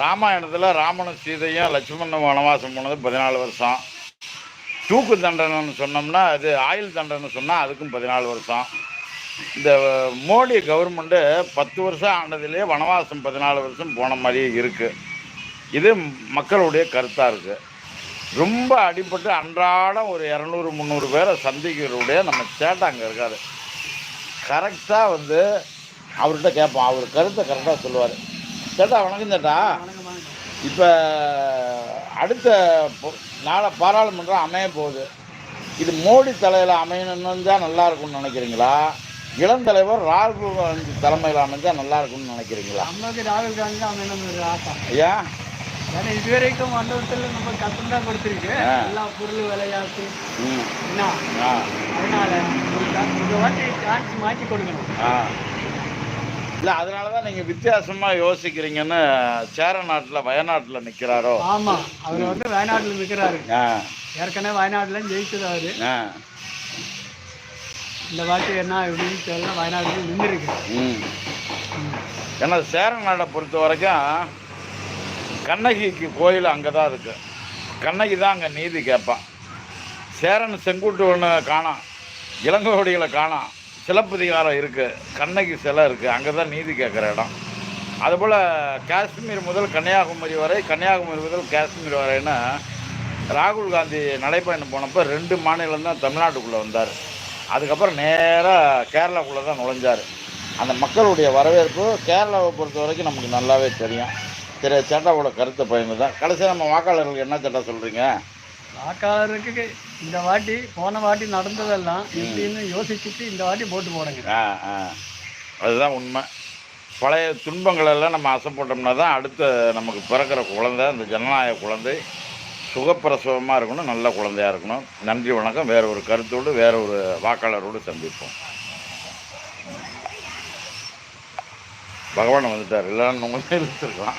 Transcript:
ராமாயணத்தில் ராமனும் சீதையும் லட்சுமணன் வனவாசம் போனது பதினாலு வருஷம். தூக்கு தண்டனைன்னு சொன்னோம்னா அது ஆயுள் தண்டனை சொன்னால் அதுக்கும் பதினாலு வருஷம். இந்த மோடி கவர்மெண்ட்டு பத்து வருஷம் ஆனதுலேயே வனவாசம் பதினாலு வருஷம் போன மாதிரியே இருக்குது இது மக்களுடைய கருத்தாக இருக்குது ரொம்ப அடிபட்டு அன்றாடம் ஒரு இரநூறு முந்நூறு பேரை சந்திக்கிறவுடைய நம்ம சேட்டை அங்கே இருக்காரு கரெக்டாக வந்து அவர்கிட்ட கேட்போம். அவர் கருத்தை கரெக்டாக சொல்லுவார். சேட்டா வணக்கம் சேட்டா இப்போ அடுத்த நாளை பாராளுமன்றம் அமைய போகுது. இது மோடி தலையில் அமையணும்னு தான் நல்லா இருக்கும்னு நினைக்கிறீங்களா? இளம் தலைவர் ராகுல் காந்தி தலைமையில் அமைஞ்சா நல்லா இருக்கும்னு நினைக்கிறீங்களா? நமக்கு ராகுல் காந்தி அமையணும் ஆசை. ஐயா? ஏன்னா இதுவரைக்கும் மண்டபத்தில் நம்ம கஷ்டம் தான் கொடுத்துருக்கு. எல்லா பொருள் ம். என்ன? அதனால ஒரு வாட்டி சான்ஸ் மாற்றி கொடுக்கணும். ஆ. இல்லை அதனால தான் நீங்கள் வித்தியாசமாக யோசிக்கிறீங்கன்னு சேர நாட்டில் வயநாட்டில் நிற்கிறாரோ ஆமா அவர் வந்து வயநாட்டில் நிற்கிறாரு ஏற்கனவே வயநாட்டில் ஆ. இந்த வாட்டி என்ன எப்படின்னு தெரியல வயநாட்டில் நின்றுருக்கு. ஏன்னா சேர நாடை பொறுத்த வரைக்கும் கண்ணகிக்கு கோயில் அங்கே தான் இருக்குது கண்ணகி தான் அங்கே நீதி கேட்பான். சேரன் செங்குட்டு ஒன்று காணாம் இளங்கோவடிகளை காணாம் சிலப்பதிகாரம் இருக்குது கண்ணகி சிலை இருக்குது அங்கே தான் நீதி கேட்குற இடம். அதுபோல் காஷ்மீர் முதல் கன்னியாகுமரி வரை கன்னியாகுமரி முதல் காஷ்மீர் வரைன்னு ராகுல் காந்தி நடைப்பயணம் போனப்போ ரெண்டு மாநிலம் தான் தமிழ்நாட்டுக்குள்ளே வந்தார். அதுக்கப்புறம் நேராக கேரளாக்குள்ளே தான் நுழைஞ்சார். அந்த மக்களுடைய வரவேற்பு கேரளாவை பொறுத்த வரைக்கும் நமக்கு நல்லாவே தெரியும். திரு சேட்டாவோட கருத்தை பயந்து தான் கடைசியாக நம்ம வாக்காளர்களுக்கு என்ன சேட்டா சொல்கிறீங்க வாக்காளருக்கு இந்த வாட்டி போன வாட்டி நடந்ததெல்லாம் எப்படின்னு யோசிச்சுட்டு இந்த வாட்டி போட்டு போடுங்க. ஆ ஆ. அதுதான் உண்மை. பழைய துன்பங்களெல்லாம் நம்ம அசைப்பட்டோம்னா தான் அடுத்த நமக்கு பிறக்கிற குழந்தை அந்த ஜனநாயக குழந்தை சுகப்பிரசவமாக இருக்கணும் நல்ல குழந்தையா இருக்கணும். நன்றி வணக்கம். வேற ஒரு கருத்தோடு வேற ஒரு வாக்காளரோடு சந்திப்போம். பகவான் வந்துட்டார். இல்லைன்னு நம்ம இருந்திருக்கலாம்